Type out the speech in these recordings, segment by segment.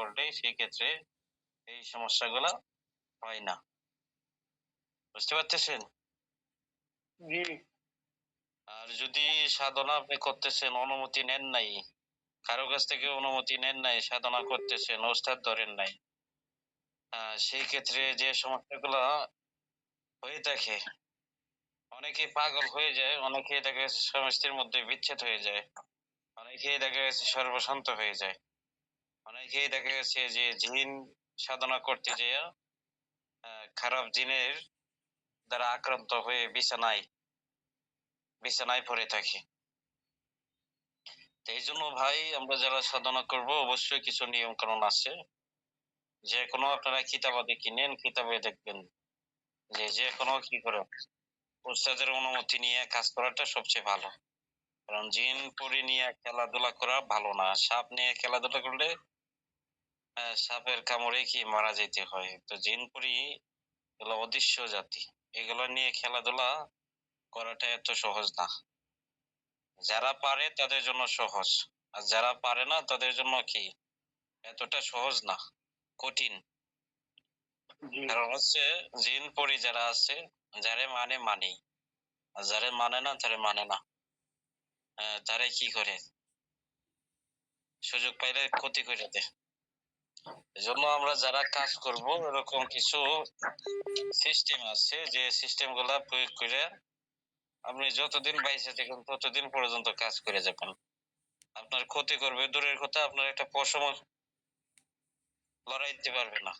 করলে সেই ক্ষেত্রে এই সমস্যাগুলো হয় না। বুঝতে পারতেছেন? আর যদি সাধনা আপনি করতেছেন অনুমতি নেন নাই কারও কাছ থেকে অনুমতি নেন নাই সাধনা করতেছেন ওস্তাদ ধরেন নাই সেই ক্ষেত্রে যে সমস্যাগুলো হয়ে থাকে অনেকে পাগল হয়ে যায় অনেকে দেখা গেছে স্বামী মধ্যে বিচ্ছেদ হয়ে যায় অনেকেই দেখা গেছে সর্বশান্ত হয়ে যায়। অনেকেই দেখা গেছে যে জিন সাধনা করতে যেয়ে খারাপ জিনের দ্বারা আক্রান্ত হয়ে বিছানায় বিছানায় পড়ে থাকে। এই জন্য ভাই আমরা যারা সাধনা করব, অবশ্যই কিছু নিয়ম কানুন আছে। যে কোনো আপনারা কিতাবাদি কিনেন, কিতাবে দেখবেন যে যে কোনো কি করে। উস্তাদের অনুমতি নিয়ে কাজ করাটা সবচেয়ে ভালো। কারণ জিন পরি নিয়ে খেলাধুলা করা ভালো না। সাপ নিয়ে খেলাধুলা করলে সাপের কামড়ে কি মারা যেতে হয়? তো জিন পরি এগুলো অদৃশ্য জাতি। এগুলো নিয়ে খেলাধুলা করাটা এত সহজ না। যারা পারে তাদের জন্য সহজ আর যারা পারে না তাদের জন্য কি? এতটা সহজ না কঠিন। কারণ হচ্ছে জিন পরি যারা আছে যারে মানে মানি আর যারে মানে না তারে মানে না। তারে কি করে? সুযোগ পাইলে ক্ষতি করে দেয় এজন্য আমরা যারা কাজ করব, এরকম কিছু সিস্টেম আছে যে সিস্টেমগুলা প্রয়োগ করে আপনি যতদিন বাইসে থাকেন ততদিন পর্যন্ত কাজ করে যাবেন। আপনার ক্ষতি করবে, দূরের কথা আপনার একটা পশম লড়াই দিতে পারবে না।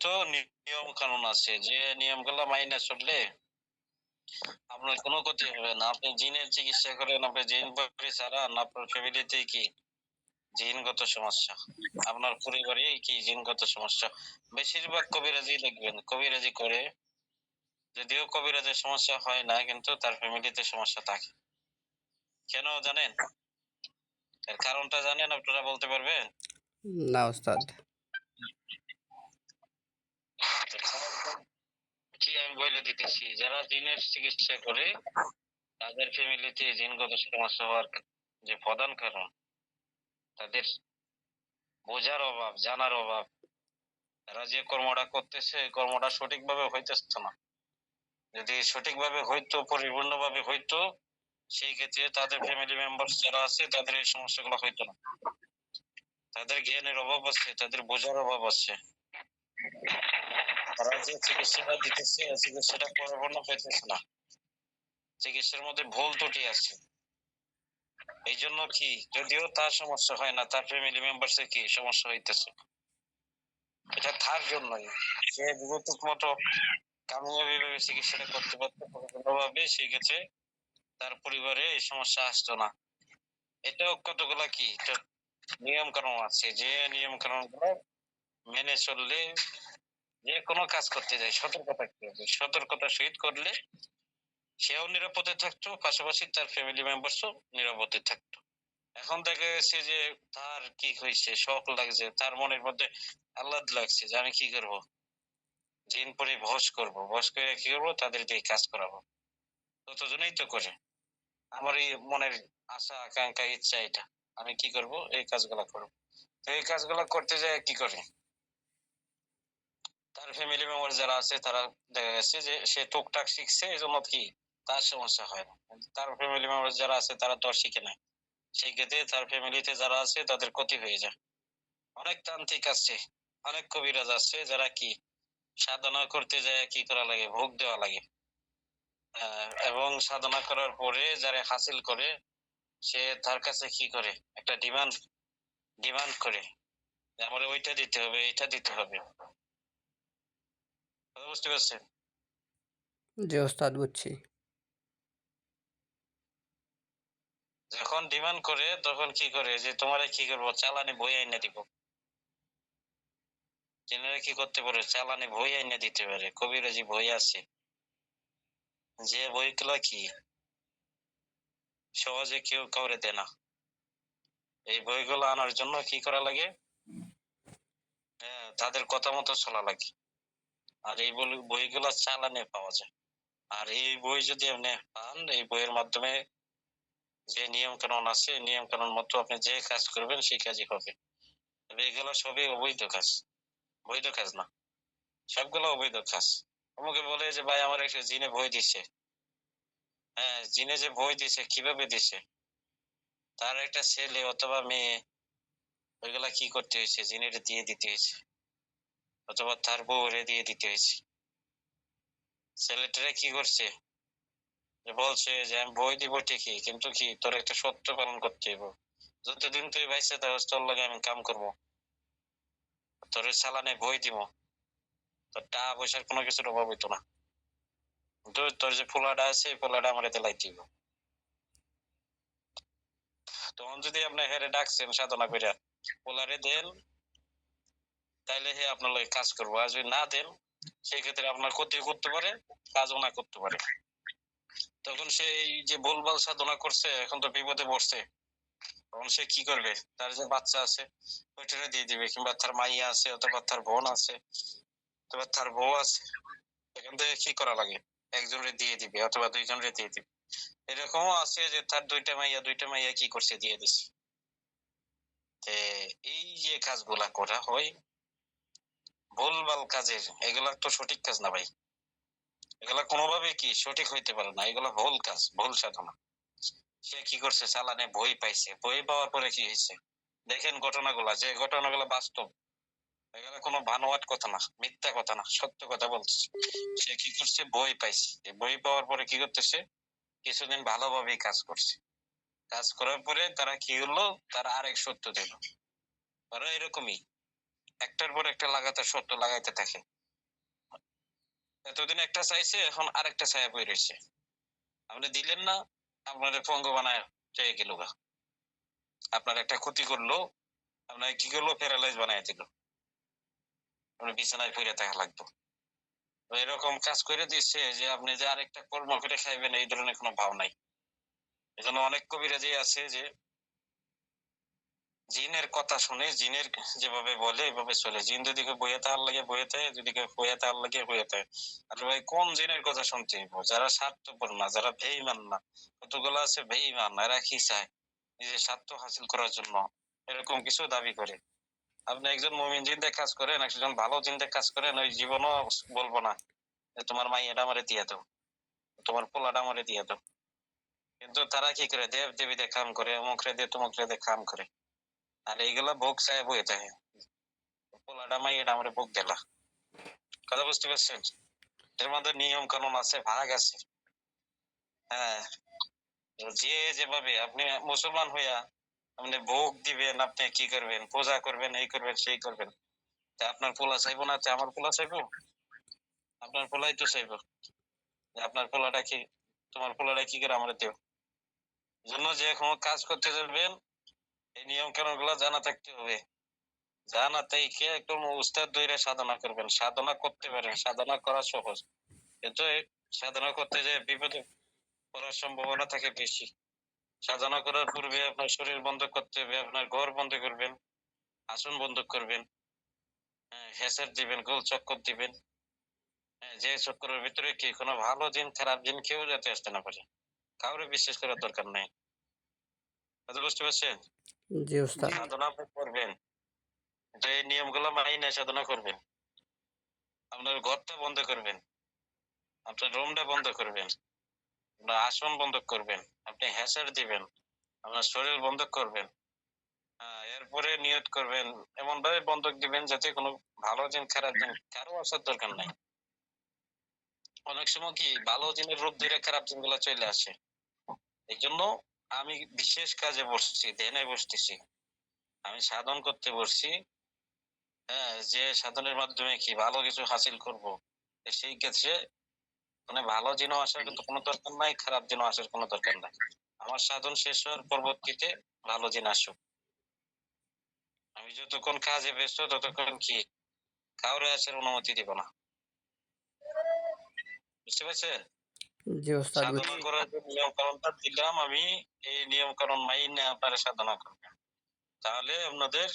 তো নিয়ম কানুন আছে যে নিয়মগুলা মাইনে চললে আপনার কোনো ক্ষতি হবে না। আপনি জিনের চিকিৎসা করেন, আপনি জিন পরি ছাড়ান, আপনার ফ্যামিলিতে কি জিনগত সমস্যা। আপনার পরিবারে কি জিনগত সমস্যা? বেশিরভাগ কবিরাজি দেখবেন কবিরাজি করে যদিও কবিরাজের সমস্যা হয় না কিন্তু তার ফ্যামিলিতে সমস্যা থাকে। কেন জানেন? এর কারণটা জানেন আপনারা বলতে পারবেন? না ওস্তাদ। কি আমি বলে দিতেছি যারা জিনের চিকিৎসা করে তাদের ফ্যামিলিতে জিনগত সমস্যা হওয়ার যে প্রধান কারণ তাদের বোঝার অভাব, জানার অভাব। তারা যে কর্মটা করতেছে, এই কর্মটা সঠিকভাবে হইতেছে না। যদি সঠিকভাবে হইতো, পরিপূর্ণভাবে হইতো, সেই ক্ষেত্রে তাদের ফ্যামিলি মেম্বার যারা আছে, তাদের এই সমস্যাগুলো হইতো না। তাদের জ্ঞানের অভাব আছে, তাদের বোঝার অভাব আছে। তারা যে চিকিৎসাটা দিতেছে, চিকিৎসাটা পরিপূর্ণ হইতেছে না। চিকিৎসার মধ্যে ভুল ত্রুটি আছে। এই জন্য কি? যদিও তার সমস্যা হয় না, তার ফ্যামিলি কি সমস্যা হইতেছে? এটা তার জন্যই। সে মতো কামিয়াবি ভাবে চিকিৎসাটা করতে পারতো সেক্ষেত্রে তার পরিবারে এই সমস্যা আসতো না। এটাও কতগুলা কি? নিয়ম কানুন আছে। যে নিয়ম কানুনগুলো মেনে চললে যে কোনো কাজ করতে যায় সতর্ক থাকতে হবে? সতর্কতা সহিত করলে সেও নিরাপদে থাকতো, পাশাপাশি তার ফ্যামিলি মেম্বার্সও নিরাপদে থাকতো। এখন দেখা গেছে যে তার কি হয়েছে, শখ লাগছে, তার মনের মধ্যে আহ্লাদ লাগছে যে আমি কি করব? দিন পরে ভস করব ভস করে কি করব? তাদের দিয়ে কাজ করাবো। ততজনেই তো করে। আমার এই মনের আশা, আকাঙ্ক্ষা, ইচ্ছা এটা। আমি কি করব? এই কাজগুলা করব। তো এই কাজগুলা করতে যায় কি করে? তার ফ্যামিলি মেম্বার যারা আছে, তারা দেখা গেছে যে সে টুকটাক শিখছে, এই জন্য কি তার সমস্যা হয় না। কিন্তু তার ফ্যামিলি মেম্বার যারা আছে, তারা তো শিখে নাই। সেই ক্ষেত্রে তার ফ্যামিলিতে যারা আছে, তাদের ক্ষতি হয়ে যায়। অনেক তান্ত্রিক আছে, অনেক কবিরাজ আছে, যারা কি সাধনা করতে যায়, কি করা লাগে, ভোগ দেওয়া লাগে। এবং সাধনা করার পরে যারা হাসিল করে, সে তার কাছে কি করে? একটা ডিমান্ড ডিমান্ড করে আমার ওইটা দিতে হবে, এইটা দিতে হবে। বুঝতে পারছেন? জি, ওস্তাদ, বুঝছি। যখন ডিমান্ড করে তখন কি করে? যে তোমারে কি করব? চালানি বই আইনা দিব। জেনারা কি করতে পারে? চালানি বই আইনা দিতে পারে। কবিরাজি বই আছে যে বইগুলো কি? সহজে কেউ কাউরে দেয় না। এই বইগুলো আনার জন্য কি করা লাগে? হ্যাঁ, তাদের কথা মতো চলা লাগে। আর এই বই- বইগুলো চালানে পাওয়া যায়। আর এই বই যদি আপনি পান এই বইয়ের মাধ্যমে যে নিয়ম কানুন আছে নিয়ম কানুন মতো আপনি যে কাজ করবেন, সেই কাজই হবে। তবে এগুলো সবই অবৈধ কাজ। বৈধ কাজ না। সবগুলো অবৈধ কাজ। আমাকে বলে যে, ভাই, আমার একটা জিনে ভয় দিছে। হ্যাঁ জিনে যে ভয় দিছে, কীভাবে দিছে? তার একটা ছেলে অথবা মেয়ে, ওইগুলা কি করতে হয়েছে? জিনের দিয়ে দিতে হয়েছে। অথবা তার বউরে দিয়ে দিতে হয়েছে। ছেলেটারে কি করছে? বলছে যে আমি বই দিব ঠিকই, কিন্তু কি তোর একটা সত্য পালন করতে হইব। যতদিন তুই বাইসে থাকস, তোর লগে আমি কাম করব। তোর চালানে বই দিব। তোর টাকা পয়সার কোনো কিছুর অভাব হইতো না। কিন্তু তোর যে পোলাটা আছে পোলাটা আমার এতে লাইতে হইব। তখন যদি আপনি হেরে ডাকছেন সাধনা কইরা পোলারে দেন, তাইলে হে আপনার কাজ করব। আর যদি না দেন, সেই ক্ষেত্রে আপনার ক্ষতি করতে পারে, কাজও না করতে পারে। তখন সে এই যে ভুলভাল সাধনা করছে, এখন তো বিপদে পড়ছে। তখন সে কি করবে? তার যে বাচ্চা আছে, ওইটারে দিয়ে দিবে। কিংবা তার মাইয়া আছে, অথবা তার বোন আছে, অথবা তার বউ আছে, এখান থেকে কি করা লাগে? একজনের দিয়ে দিবে, অথবা দুইজনের দিয়ে দিবে। এরকমও আছে যে তার দুইটা মাইয়া দুইটা মাইয়া কি করছে, দিয়ে দিছে। এই যে কাজগুলা করা হয়, ভুলভাল কাজের এগুলা তো সঠিক কাজ না ভাই। এগুলা কোনোভাবে কি সঠিক হইতে পারে না, এগুলা ভুল কাজ, ভুল সাধনা। সে কি করছে? চালানে বই পাইছে। বই পাওয়ার পরে কি হয়েছে দেখেন ঘটনাগুলা, যে ঘটনাগুলো বাস্তব। এগুলো কোনো ভানোয়াট কথা না, মিথ্যা কথা না, সত্য কথা বলছে সে কি করছে? বই পাইছে। বই পাওয়ার পরে কি করতেছে? কিছুদিন ভালোভাবেই কাজ করছে। কাজ করার পরে তারা কি হলো? তারা আরেক সত্য দিল। তারা এরকমই। একটার পর একটা লাগাতার সত্য লাগাইতে থাকে। এতদিন একটা চাইছে, এখন আরেকটা ছায়া বই রয়েছে। আপনি দিলেন না আপনার পঙ্গ বানায় চেয়ে গেল আপনার একটা ক্ষতি করল, আপনার কি করল? প্যারালাইজ বানায় দিল। আপনি বিছানায় পড়ে থাকা লাগতো এরকম কাজ করে দিচ্ছে যে আপনি যে আরেকটা কর্ম করে খাইবেন, এই ধরনের কোনো ভাব নাই। এই জন্য অনেক যে আছে যে জিনের কথা শুনে, জিনের যেভাবে বলে, এভাবে চলে। জিন যদি কেউ বইয়ে তাহার লাগে বইয়ে থাকে যদি কেউ বইয়ে তাহার লাগে বইয়ে থাকে আর ভাই কোন জিনের কথা শুনতে হইব? যারা স্বার্থপর না, যারা বেইমান না, কতগুলো আছে বেইমান এরা কি চায় নিজের স্বার্থ হাসিল করার জন্য? এরকম কিছু দাবি করে। আপনি একজন মমিন জিন্দে কাজ করেন, একজন ভালো জিন্দে কাজ করেন, ওই জীবনও বলব না যে তোমার মাইয়াটা আমারে দিয়ে দাও, তোমার পোলাটা আমারে দিয়ে দাও। কিন্তু তারা কি করে? দেব দেবীদের কাম করে অমুক রে দিয়ে তমুক রে দিয়ে কাম করে। আর এইগুলা ভোগ চায় বয়ে থাকে পোলাটা মাইয়াটা আমারে ভোগ দিলা। কথা বুঝতে পারছেন? এর মধ্যে নিয়ম কানুন আছে, ভাগ আছে। হ্যাঁ যে যেভাবে আপনি মুসলমান হইয়া আপনি ভোগ দিবেন, আপনি কি করবেন? পূজা করবেন, এই করবেন, সেই করবেন। তা আপনার পোলা চাইব না? তা আমার পোলা চাইব? আপনার পোলাই তো চাইব। আপনার পোলাটা কি তোমার পোলাটা কি করে আমরা দেও? জন্য যে কোনো কাজ করতে যাবেন এই নিয়ম কানুনগুলা জানা থাকতে হবে। জানা থেকে একদম উস্তাদ দইরে সাধনা করবেন। সাধনা করতে পারেন। সাধনা করা সহজ। কিন্তু সাধনা করতে যে বিপদে পড়ার সম্ভাবনা থাকে বেশি। সাধনা করার পূর্বে আপনার শরীর বন্ধ করতে হবে আপনার ঘর বন্ধ করবেন আসন বন্ধ করবেন হ্যাঁ, হেসার দিবেন গোল চক্কর দিবেন। হ্যাঁ, যে চক্করের ভিতরে কি কোনো ভালো দিন খারাপ দিন কেউ যাতে আসতে না পারে। কাউরে বিশ্বাস করার দরকার নাই। বুঝতে পারছেন? জি, ওস্তাদ। সাধনা করবেন। এই নিয়মগুলো মাইনে সাধনা করবেন। আপনার ঘরটা বন্ধ করবেন। আপনার রুমটা বন্ধ করবেন। আপনার আসন বন্ধ করবেন। আপনি হ্যাসার দিবেন। আপনার শরীর বন্ধ করবেন। এরপরে নিয়ত করবেন। এমন ভাবে বন্ধক দিবেন যাতে কোনো ভালো দিন, খারাপ দিন কারও আসার দরকার নাই। অনেক সময় কি ভালো দিনের রূপ ধরে খারাপ দিনগুলো চলে আসে। এই জন্য আমি বিশেষ কাজে বসছি, ধ্যানে বসতেছি। আমি সাধন করতে বসছি। হ্যাঁ যে সাধনের মাধ্যমে কি ভালো কিছু হাসিল করব, সেই ক্ষেত্রে মানে ভালো দিনও আসার কিন্তু কোনো দরকার নাই, খারাপ দিনও আসার কোনো দরকার নাই। আমার সাধন শেষ হওয়ার পরবর্তীতে ভালো দিন আসুক। আমি যতক্ষণ কাজে ব্যস্ত, ততক্ষণ কি কাউরে আসার অনুমতি দিব না। বুঝতে পারছেন? দিলাম আমি এই নিয়ম মাইনে আপনারা সাধনা করবেন। তাহলে আপনাদের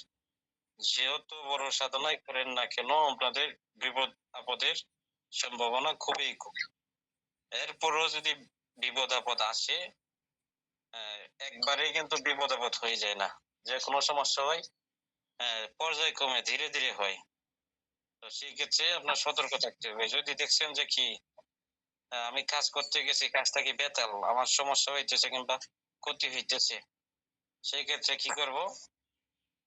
যেহেতু বড় করেন না কেন আপনাদের বিপদ আপদের সম্ভাবনা খুবই কম। এরপরও যদি বিপদ আপদ আসে আহ, একবারেই কিন্তু বিপদ আপদ হয়ে যায় না। যে কোনো সমস্যা হয় হ্যাঁ, পর্যায়ক্রমে ধীরে ধীরে হয়। তো সেই ক্ষেত্রে আপনার সতর্ক থাকতে হবে। যদি দেখছেন যে কি আমি কাজ করতে গেছি, কাজটা কি বেতাল? আমার সমস্যা হইতেছে কিংবা ক্ষতি হইতেছে। সেই ক্ষেত্রে কি করব?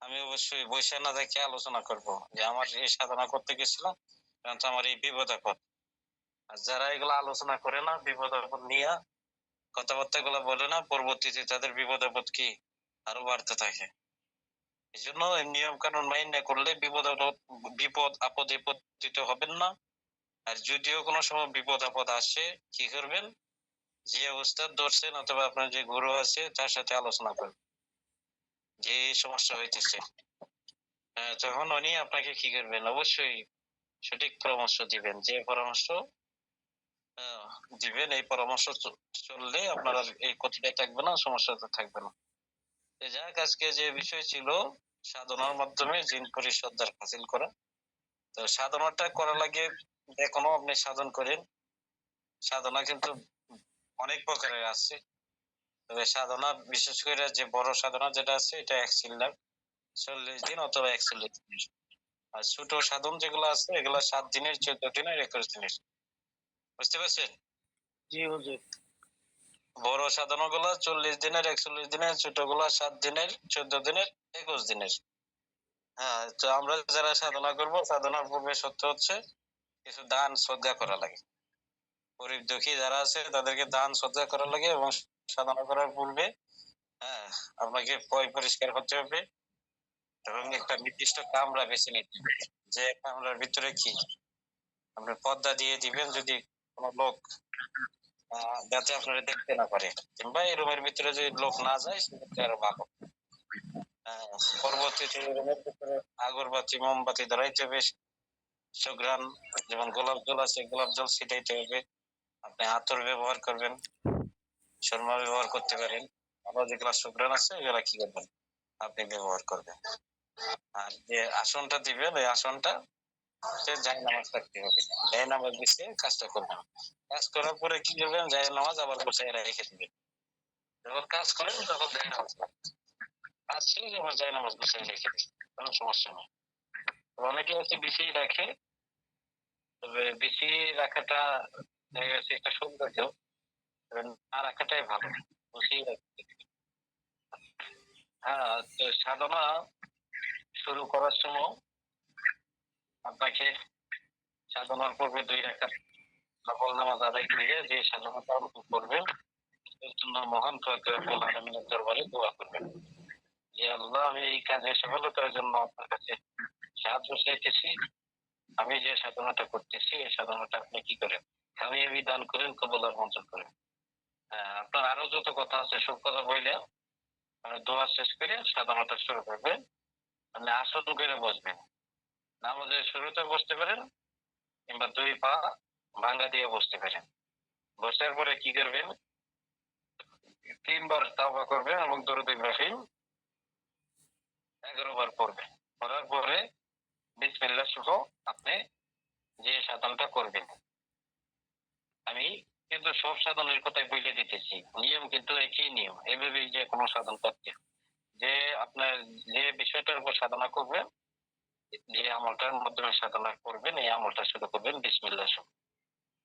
আমি অবশ্যই বৈশা না দেখে আলোচনা করব যে আমার এই সাধনা করতে গেছিলাম কারণ আমার এই বিপদ আপদ। আর যারা এগুলো আলোচনা করে না, বিপদ আপদ নিয়ে কথাবার্তা গুলো বলে না, পরবর্তীতে তাদের বিপদ আপদ কি? আরও বাড়তে থাকে। এই জন্য নিয়ম কানুন মাইন না করলে বিপদ বিপদ আপদে পতিত হবেন না। আর যদিও কোনো সময় বিপদ আপদ আসে, কি করবেন? যে অবস্থা ধরছেন অথবা আপনার যে গুরু আছে, তার সাথে আলোচনা করবেন। যে সমস্যা হইতেছে। তখন উনি আপনাকে কি করবেন? অবশ্যই সঠিক পরামর্শ দিবেন। যে পরামর্শ দিবেন, এই পরামর্শ চললে আপনার এই ক্ষতিটা থাকবে না, সমস্যাটা থাকবে না। যাক, আজকে যে বিষয় ছিল, সাধনার মাধ্যমে জিন পরিষদ দ্বার হাসিল করা। তো সাধনাটা করা লাগে কোনো আপনি সাধন করেন। সাধনা কিন্তু অনেক প্রকারের আছে। তবে সাধনা বিশেষ করে যে বড় সাধনা যেটা আছে এটা একচল্লিশ চল্লিশ দিন অথবা একচল্লিশ দিন। আর ছোট সাধন যেগুলো আছে এগুলো সাত দিনের চোদ্দ দিনের একুশ দিনের। বুঝতে পারছেন? জি হুজুর। বড় সাধনা গুলা চল্লিশ দিনের একচল্লিশ দিনের ছোটগুলা সাত দিনের চোদ্দ দিনের একুশ দিনের। হ্যাঁ তো আমরা যারা সাধনা করব সাধনার পূর্বে সত্য হচ্ছে কিছু দান শ্রদ্ধা করা লাগে। গরিব দুঃখী যারা আছে, তাদেরকে দান শ্রদ্ধা করা লাগে এবং সাধনা করার পূর্বে হ্যাঁ আপনাকে পয় পরিষ্কার হতে হবে এবং একটা নির্দিষ্ট কামরা বেছে নিতে হবে। যে কামরার ভিতরে কি? আপনি পর্দা দিয়ে দিবেন যদি কোনো লোক যাতে আপনারা দেখতে না পারে। কিংবা এই রুমের ভিতরে যদি লোক না যায়, সেক্ষেত্রে আরও ভালো। পরবর্তীতে রুমের ভিতরে আগরবাতি, মোমবাতি ধরাইতে হবে। সুগ্রান যেমন গোলাপ জল আছে, গোলাপ জল ছিটাইতে হবে। আপনি আতর ব্যবহার করবেন শর্মা ব্যবহার করতে পারেন। আবার যেগুলা সুগ্রান আছে, এগুলা কি করবেন? আপনি ব্যবহার করবেন। আর যে আসনটা দিবেন, ওই আসনটা যাই নামাজ থাকতে হবে। যাই নামাজ দিচ্ছে কাজটা করবেন। কাজ করার পরে কি করবেন যাই নামাজ আবার বসে রেখে দিবেন। যখন কাজ করেন, তখন যাই নামাজ কাজ নামাজ বসে রেখে দিবেন, কোনো সমস্যা নেই। অনেকে হচ্ছে বেশি রাখে, তবে বেশি রাখাটা দেখা গেছে একটা সৌন্দর্য না রাখাটাই ভালো বেশি রাখতে। হ্যাঁ তো সাধনা শুরু করার সময় আপনাকে সাধনার পূর্বে দুই রাখা নকল নামাজ আদায় করে যে সাধনাটা আপনি করবেন এর জন্য মহান প্রকৃতির আলমিনের দরবারে দোয়া করবেন। যে আল্লাহ আমি এই কাজে সফলতার জন্য আপনার কাছে সাহায্য চাইতেছি আমি যে সাধনাটা করতেছি, এই সাধনাটা আপনি কি করেন? আমি আমি দান করেন কবলার মঞ্চন করেন। আপনার আরও যত কথা আছে, সব কথা বললে মানে দোয়া শেষ করে সাধনাটা শুরু করবেন। মানে আসন করে বসবেন। নামাজের শুরুতে বসতে পারেন, কিংবা দুই পা ভাঙ্গা দিয়ে বসতে পারেন। বসার পরে কি করবেন? তিনবার তাওবা করবেন এবং দরুদ ইব্রাহিম এগারো বার পড়বেন। করার পরে বিসমিল্লাহ সহ আপনি যে সাধনটা করবেন। আমি কিন্তু সব সাধনের কথাই বলে দিতেছি। নিয়ম কিন্তু একই নিয়ম। এভাবেই যে কোনো সাধন করতে যে আপনার যে বিষয়টার উপর সাধনা করবেন, যে আমলটার মাধ্যমে সাধনা করবেন, এই আমলটা শুরু করবেন। বিসমিল্লাহ সহ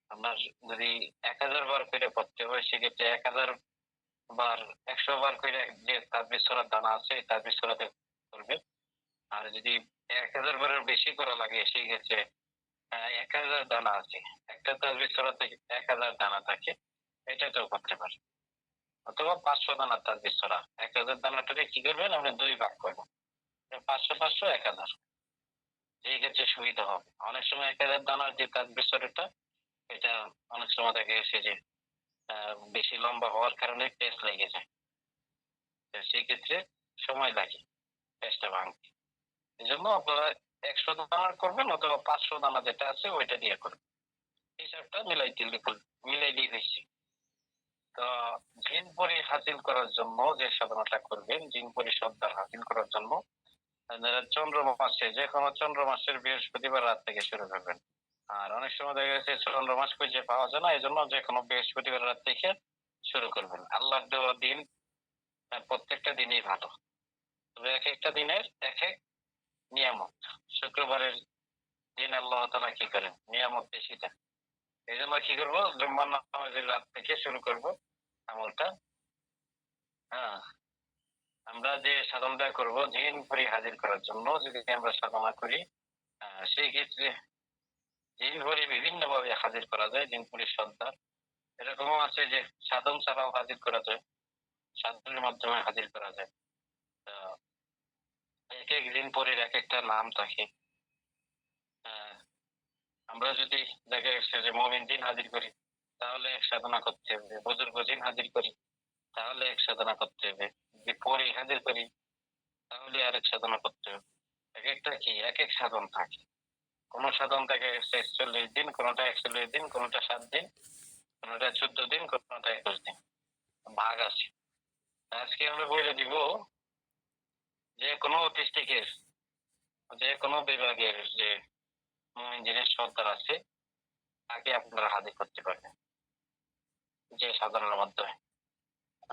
আপনার যদি এক হাজার বার করে পড়তে হয়, সেক্ষেত্রে এক হাজার বার, একশো বার করে যে তাজবির সরার দানা আছে তাজবির সরাতে করবেন। আর যদি এক হাজার বারের বেশি করা লাগে সেক্ষেত্রে আহ, এক হাজার দানা আছে। একটা তাজবির সরাতে এক হাজার দানা থাকে এটা তো করতে পারে। অথবা পাঁচশো দানা তাজবির সরা এক হাজার দানাটাকে কি করবেন? আপনি দুই ভাগ করবেন পাঁচশো পাঁচশো এক হাজার। এই ক্ষেত্রে সুবিধা হবে। অনেক সময় এক হাজার দানার যে তাজবির সরাটা এটা অনেক সময় দেখা গেছে যে বেশি লম্বা হওয়ার কারণে পেস লেগে যায়। তো সেই ক্ষেত্রে সময় লাগে পেসটা ভাঙতে। এই জন্য আপনারা একশো দানা করবেন অথবা পাঁচশো দানা যেটা আছে ওইটা দিয়ে করবেন। হিসাবটা মিলাই দিলে মিলাই দিয়ে হয়েছে। তো জিন পরি হাসিল করার জন্য যে সাধনাটা করবেন, জিন পরি সর্দার হাসিল করার জন্য চন্দ্র মাসে, যে কোনো চন্দ্র মাসের বৃহস্পতিবার রাত থেকে শুরু করবেন। আর অনেক সময় দেখা গেছে চন্দ্র মাস খুঁজে পাওয়া যায় না এই জন্য যে কোনো বৃহস্পতিবার রাত থেকে শুরু করবেন। আল্লাহ দেওয়া দিন প্রত্যেকটা দিনই ভালো। এক একটা দিনের এক এক নিয়ামত। শুক্রবারের দিন আল্লাহ তালা কি করেন? নিয়ামত বেশি দেন। এই জন্য কি করব? জুম্মার নামাজের রাত থেকে শুরু করব আমলটা। হ্যাঁ। আমরা যে সাধনটা করব, দিন ভরি হাজির করার জন্য যদি আমরা সাধনা করি সেই ক্ষেত্রে দিন ভরি বিভিন্ন ভাবে হাজির করা যায়, দিন ভরি সন্তান এরকমও আছে যে সাধন ছাড়াও হাজির করা যায়, সাধনের মাধ্যমে হাজির করা যায়। এক এক দিন পরে এক একটা নাম থাকে। আমরা যদি দেখা গেছে যে মমিন দিন হাজির করি, তাহলে এক সাধনা করতে হবে, বুজুর্গ দিন হাজির করি, তাহলে এক সাধনা করতে হবে। যদি পরে হাজির করি, তাহলে আরেক সাধনা করতে হবে। এক একটা কি? এক এক সাধন থাকে। কোন সাধন থাকে একচল্লিশ দিন, কোনটা একচল্লিশ দিন, কোনটা সাত দিন, কোনটা চোদ্দ দিন, কোনটা একুশ দিন। ভাগ আছে। আজকে আমরা বলে দিব যে কোনো ডিস্ট্রিক্টের যে কোনো বিভাগের যে ইঞ্জিনিয়ার সর্দার আছে, তাকে আপনারা হাজির করতে পারবেন। যে সাধারণের মাধ্যমে।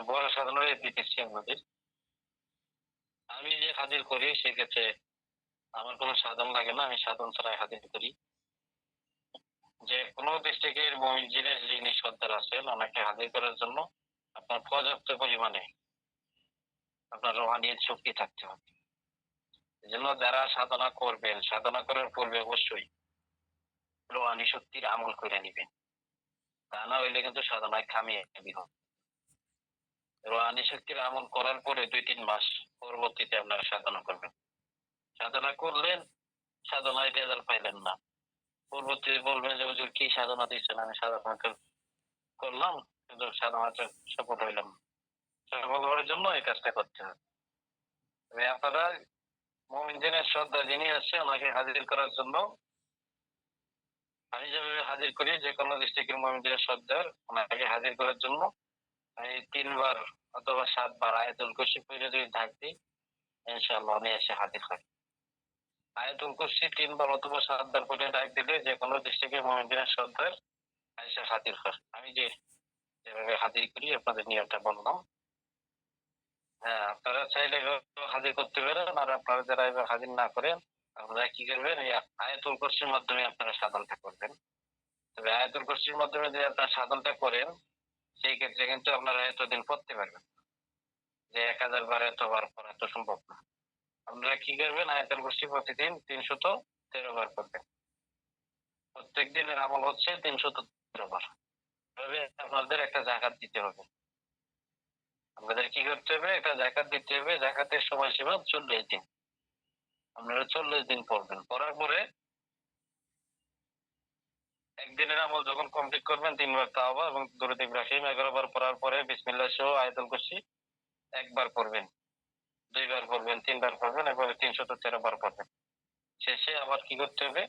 বড় সাধারণের দিতেছি আপনাদের আমি যে হাজির করি, সেক্ষেত্রে আমার কোনো সাধন লাগে না, আমি সাধন ছাড়াই হাজির করি। যে কোনো ডিস্ট্রিক্টের ইঞ্জিনিয়ার যিনি সর্দার আছেন, ওনাকে হাজির করার জন্য আপনার পর্যাপ্ত পরিমাণে আপনার রোহানির শক্তি থাকতে হবে। এই জন্য যারা সাধনা করবেন, সাধনা করার পূর্বে অবশ্যই রোহানি শক্তির আমল করে নিবেন। তা না হইলে কিন্তু সাধনায় খামিয়ে দিব রোহানি শক্তির আমল করার পরে দুই তিন মাস পরবর্তীতে আপনারা সাধনা করবেন। সাধনা করলেন, সাধনায় রেজাল্ট পাইলেন না। পরবর্তীতে বলবেন যে, হুজুর, কি সাধনা দিচ্ছেন? আমি সাধনা করলাম, কিন্তু সাধনাটা সফল হইলাম না। সফল হওয়ার জন্য এই কাজটা করতে হবে। আপনারা মোমিন দিনের শ্রদ্ধা যিনি আছে, ওনাকে হাজির করার জন্য আমি যেভাবে হাজির করি, যে কোনো ডিস্ট্রিক্টের মোমিন দিনের শ্রদ্ধার, ওনাকে হাজির করার জন্য আমি তিনবার অথবা সাতবার আয়াতুল কুরসি পড়ে যদি ডাক দিই, ইনশাআল্লাহ উনি এসে হাজির হয়। আয়াতুল কুরসি তিনবার অথবা সাতবার পড়ে ডাক দিলে যে কোনো ডিস্ট্রিক্টের মোমিন দিনের শ্রদ্ধার, এসে হাজির হয়। আমি যে যেভাবে হাজির করি, আপনাদের নিয়মটা বললাম। হ্যাঁ আপনারা চাইলে হাজির করতে পারেন আর আপনারা যারা এবার হাজির না করেন, আপনারা কি করবেন? এই আয়াতুল কুরসির মাধ্যমে আপনারা সাধনটা করবেন। তবে আয়াতুল কুরসির মাধ্যমে যদি আপনারা সাধনটা করেন, সেই ক্ষেত্রে কিন্তু আপনারা এতদিন পড়তে পারবেন যে এক হাজার বার এতবার পড়া তো সম্ভব না। আপনারা কি করবেন? আয়াতুল কুরসি প্রতিদিন তিনশত তেরো বার করবেন প্রত্যেক দিনের আমল হচ্ছে তিনশত তেরো বার। তবে আপনাদের একটা জাকাত দিতে হবে। আপনাদের কি করতে হবে? একটা জাকাত দিতে হবে। জাকাতের সময়সীমা চল্লিশ দিন। আপনারা চল্লিশ দিন পড়বেন। পড়ার পরে একদিনের আমল যখন কমপ্লিট করবেন, তিনবার তাওবা এবং দরুদ ইব্রাহিম এগারো বার পড়ার পরে বিসমিল্লাহ সহ আয়াতুল কুরসি একবার পড়বেন। দুইবার পড়বেন, তিনবার পড়বেন, এরপরে তিনশত তেরো বার পড়বেন। শেষে আবার কি করতে হবে?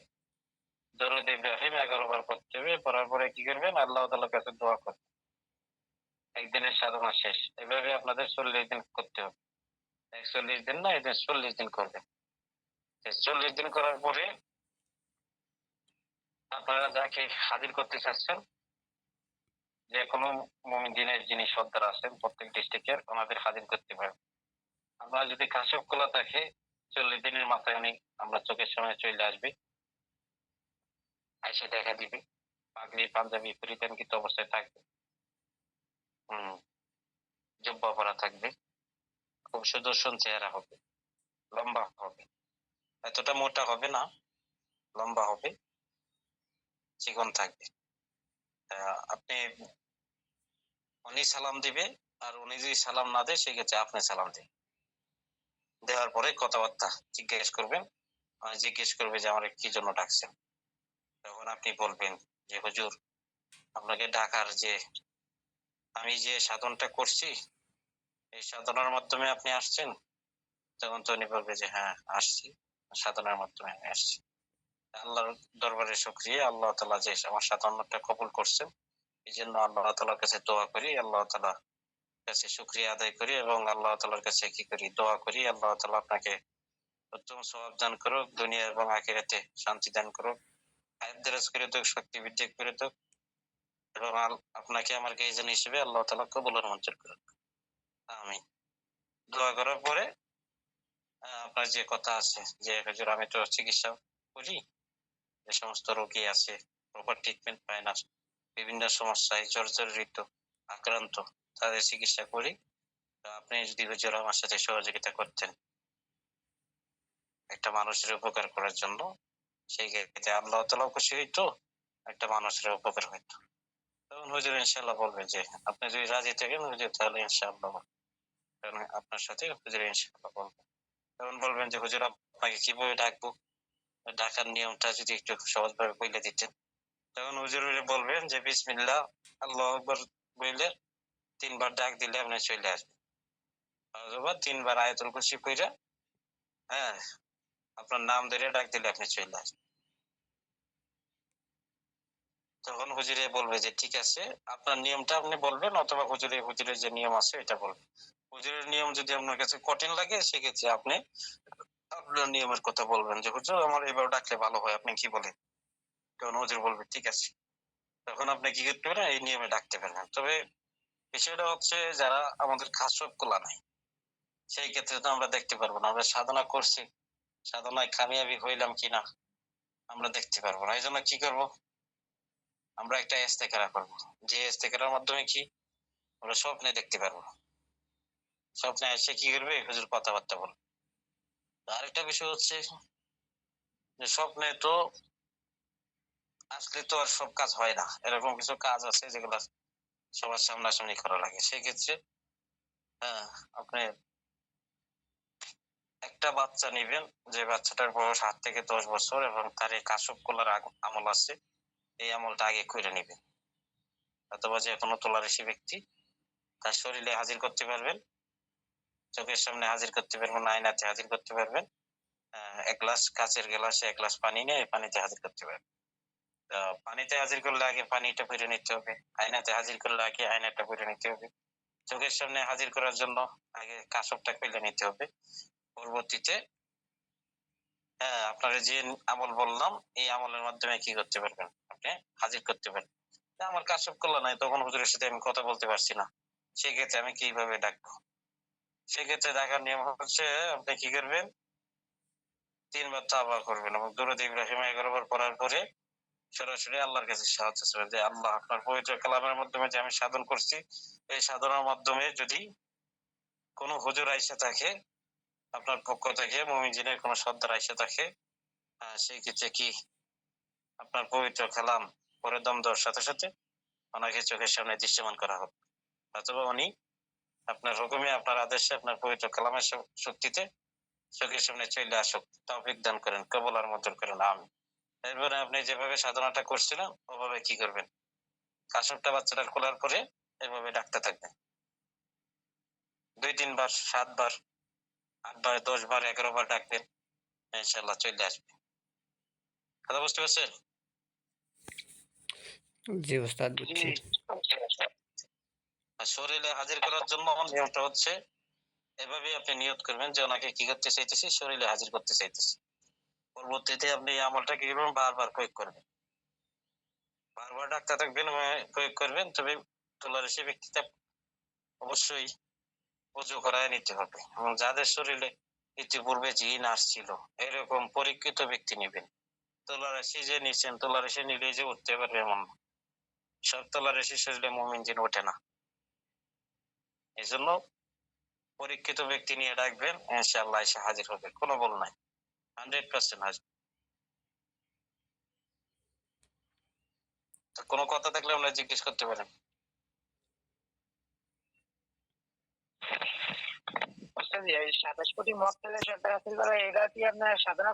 দরুদ ইব্রাহিম এগারো বার পড়তে হবে। পড়ার পরে কি করবেন? আল্লাহ তাআলার কাছে দোয়া করবেন। একদিনের সাধনা শেষ। এভাবে আপনাদের চল্লিশ দিন করতে হবে। একচল্লিশ দিন না এদের চল্লিশ দিন করবেন। চল্লিশ দিন করার পরে আপনারা যাকে হাজির করতে চাচ্ছেন, যে কোনো মুমিন দিনের যিনি সর্দার আছেন, প্রত্যেক ডিস্ট্রিক্টের ওনাদের হাজির করতে পারেন। আপনারা যদি কাশক খোলা থাকে, চল্লিশ দিনের মাথায় উনি আমরা চোখের সামনে চলে আসবে। এসে দেখা দিবে। পাগড়ি, পাঞ্জাবি পরিধানকৃত অবস্থায় থাকবে। হম, জব্বা পরা থাকবে। খুব সুদর্শন চেহারা হবে, লম্বা হবে। এতটা মোটা হবে না, লম্বা হবে, চিকন থাকবে। আপনি উনি সালাম দিবে, আর উনি যদি সালাম না দেয়, সেক্ষেত্রে আপনি সালাম দিন। দেওয়ার পরে কথাবার্তা জিজ্ঞেস করবেন জিজ্ঞেস করবে যে, আমার কি জন্য ডাকছেন? তখন আপনি বলবেন যে, হুজুর, আপনাকে ডাকার যে আমি যে সাধনটা করছি, এই সাধনার মাধ্যমে আপনি আসছেন? তখন তো উনি বলবে যে হ্যাঁ আসছি। সাধনার মাধ্যমে আমি আসছি। আল্লাহর দরবারে শুক্রিয়া। আল্লাহ তালা যে আমার সাধনাটা কবুল করছেন, এই জন্য আল্লাহ তালার কাছে দোয়া করি, আল্লাহ তালা কাছে শুক্রিয়া আদায় করি এবং আল্লাহ তালার কাছে কি করি, দোয়া করি। আল্লাহ তালা আপনাকে উত্তম সবাব দান করুক, দুনিয়া এবং আখিরাতে শান্তি দান করুক। আয়াত দেরাজ করে দোক শক্তি বৃদ্ধি করে দেখ। এবং আপনাকে আমার হিসেবে আল্লাহ তালা মঞ্জুর করুক। আমি দোয়া করার পরে আপনার যে কথা আছে, যে আমি তো চিকিৎসা করি, যে সমস্ত রোগী আছে প্রপার ট্রিটমেন্ট পায় না, বিভিন্ন সমস্যায় জর্জরিত, আক্রান্ত, তাদের চিকিৎসা করি। আপনি যদি হুজুর আমার সাথে সহযোগিতা করতেন, একটা মানুষের উপকার করার জন্য, সেই ক্ষেত্রে আল্লাহ তালাও খুশি হইতো, একটা মানুষের উপকার হইতো। তখন হুজুর ইনশাল্লাহ বলবে যে, আপনি যদি রাজি থাকেন হুজুর, তাহলে ইনশাআল্লাহ। কারণ আপনার সাথে হুজুর ইনশাআল্লাহ বলবে। তখন বলবেন যে, হুজুর, আপনাকে কীভাবে ডাকবো? ডাকার নিয়মটা যদি একটু সহজভাবে বলে দিতেন। তখন হুজুর বলবেন যে, বিসমিল্লাহ, আল্লাহ আকবার বললে তিনবার ডাক দিলে আপনি চলে আসবেন। অথবা তিনবার আয়াতুল কুরসি কইরা হ্যাঁ আপনার নাম ধরে ডাক দিলে আপনি চলে আসবেন। তখন হুজুরে বলবে যে, ঠিক আছে, আপনার নিয়মটা আপনি বলবেন অথবা হুজুরে, হুজুরের যে নিয়ম আছে এটা বলবেন। হুজুরের নিয়ম যদি আপনার কাছে কঠিন লাগে, সেক্ষেত্রে আপনি আপনার নিয়মের কথা বলবেন যে, হুজুর, আমার এবার ডাকলে ভালো হয়, আপনি কি বলেন? তখন হুজুর বলবে, ঠিক আছে। তখন আপনি কি করতে পারেন? এই নিয়মে ডাকতে পারবেন। তবে বিষয়টা হচ্ছে যারা আমাদের খাসব কোলা নাই, সেই ক্ষেত্রে তো আমরা দেখতে পারব না। আমরা সাধনা করছি, সাধনায় কামিয়াবি হইলাম কিনা, আমরা দেখতে পারব না। এই জন্য কি করব? আমরা একটা ইস্তেকারা করব যে ইস্তেকারার মাধ্যমে কি আমরা স্বপ্নে দেখতে পারব। স্বপ্নে এসে কি করবে? হুজুর কথাবার্তা বলবে। আরেকটা বিষয় হচ্ছে যে স্বপ্নে তো আসলে তো আর সব কাজ হয় না। এরকম কিছু কাজ আছে যেগুলো সবার সামনাসামনি করা লাগে। সেক্ষেত্রে হ্যাঁ আপনি একটা বাচ্চা নিবেন। যে বাচ্চাটার বয়স আট থেকে দশ বছর এবং তার এই কাশব কলার আমল আছে। এই আমলটা আগে করে নিবেন অথবা যে কোনো তোলারেসি ব্যক্তি তার শরীরে হাজির করতে পারবেন, চোখের সামনে হাজির করতে পারবেন, আয়নাতে হাজির করতে পারবেন এক গ্লাস কাচের গ্লাসে এক গ্লাস পানি নিয়ে পানিতে হাজির করতে পারবেন। পানিতে হাজির করলে আগে পানিটা ভরে নিতে হবে, আয়নাতে হাজির করলে আগে আয়নাটা ভরে নিতে হবে। চোখের সামনে হাজির করার জন্য আগে কাশবটা ফেলে নিতে হবে। পরবর্তীতে হ্যাঁ আপনারা যে আমল বললাম, এই আমলের মাধ্যমে কি করতে পারবেন? আপনি হাজির করতে পারবেন তা আমার কাশব করল নাই তখন হুজুরের সাথে আমি কথা বলতে পারছি না। সেক্ষেত্রে আমি কীভাবে ডাকবো? সেক্ষেত্রে ডাকার নিয়ম হচ্ছে, আপনি কি করবেন? তিনবার তাবা করবেন এবং ইব্রাহিম পড়ার পরে সরাসরি আল্লাহর কাছে সাহায্য যে, আল্লাহ আপনার পবিত্র কালামের মাধ্যমে যে আমি সাধন করছি, এই সাধনার মাধ্যমে যদি কোনো হুজুর আইসা থাকে, আপনার পক্ষ থেকে মমিজিনের কোনো সর্দার আইসা থাকে সেই ক্ষেত্রে কি আপনার পবিত্র কালাম পরে দম দেওয়ার সাথে সাথে ওনাকে চোখের সামনে দৃশ্যমান করা হবে অথবা উনি আপনার হুকুমে, আপনার আদেশে, আপনার পবিত্র কালামের শক্তিতে চোখের সামনে চলে আসুক। তৌফিক দান করেন কবলার মতন করেন। আমি এরপরে আপনি যেভাবে সাধনাটা করছিলেন ওভাবে কি করবেন? কাশবটা বাচ্চাটা খোলার পরে এভাবে ডাকতে থাকবেন। দুই, তিনবার, সাতবার, আটবার দশ বার এগারো বার ডাকবেন। ইনশাল্লাহ চলে আসবে। কথা বুঝতে পারছেন জি ওস্তাদ বুঝছি। শরীরে হাজির করার জন্য নিয়মটা হচ্ছে এভাবে আপনি নিয়ত করবেন যে ওনাকে কি করতে চাইতেছি শরীরে হাজির করতে চাইতেছি। পরবর্তীতে আপনি এই আমলটা কি করবেন বারবার প্রয়োগ করবেন? বারবার ডাক্তার থাকবেন প্রয়োগ করবেন তবে তোলার সে ব্যক্তিটা অবশ্যই উজু করায় নিতে হবে। এবং যাদের শরীরে ইতিপূর্বে জিন আসছিল এরকম পরীক্ষিত ব্যক্তি নেবেন। তোলারাশি যে নিচ্ছেন তোলারাশি নিলে যে উঠতে পারবে এমন। সব তোলারাশি শরীরে মমিন জিন ওঠে না। এই জন্য পরীক্ষিত ব্যক্তি নিয়ে ডাকবেন ইনশাআল্লাহ এসে হাজির হবে। কোনো বল নাই। হান্ড্রেড পার্সেন্ট হাজির। কোনো কথা থাকলে আমরা জিজ্ঞেস করতে পারেন এই সাতাশ কোটি মক্কেলের এটা আপনার সাধনা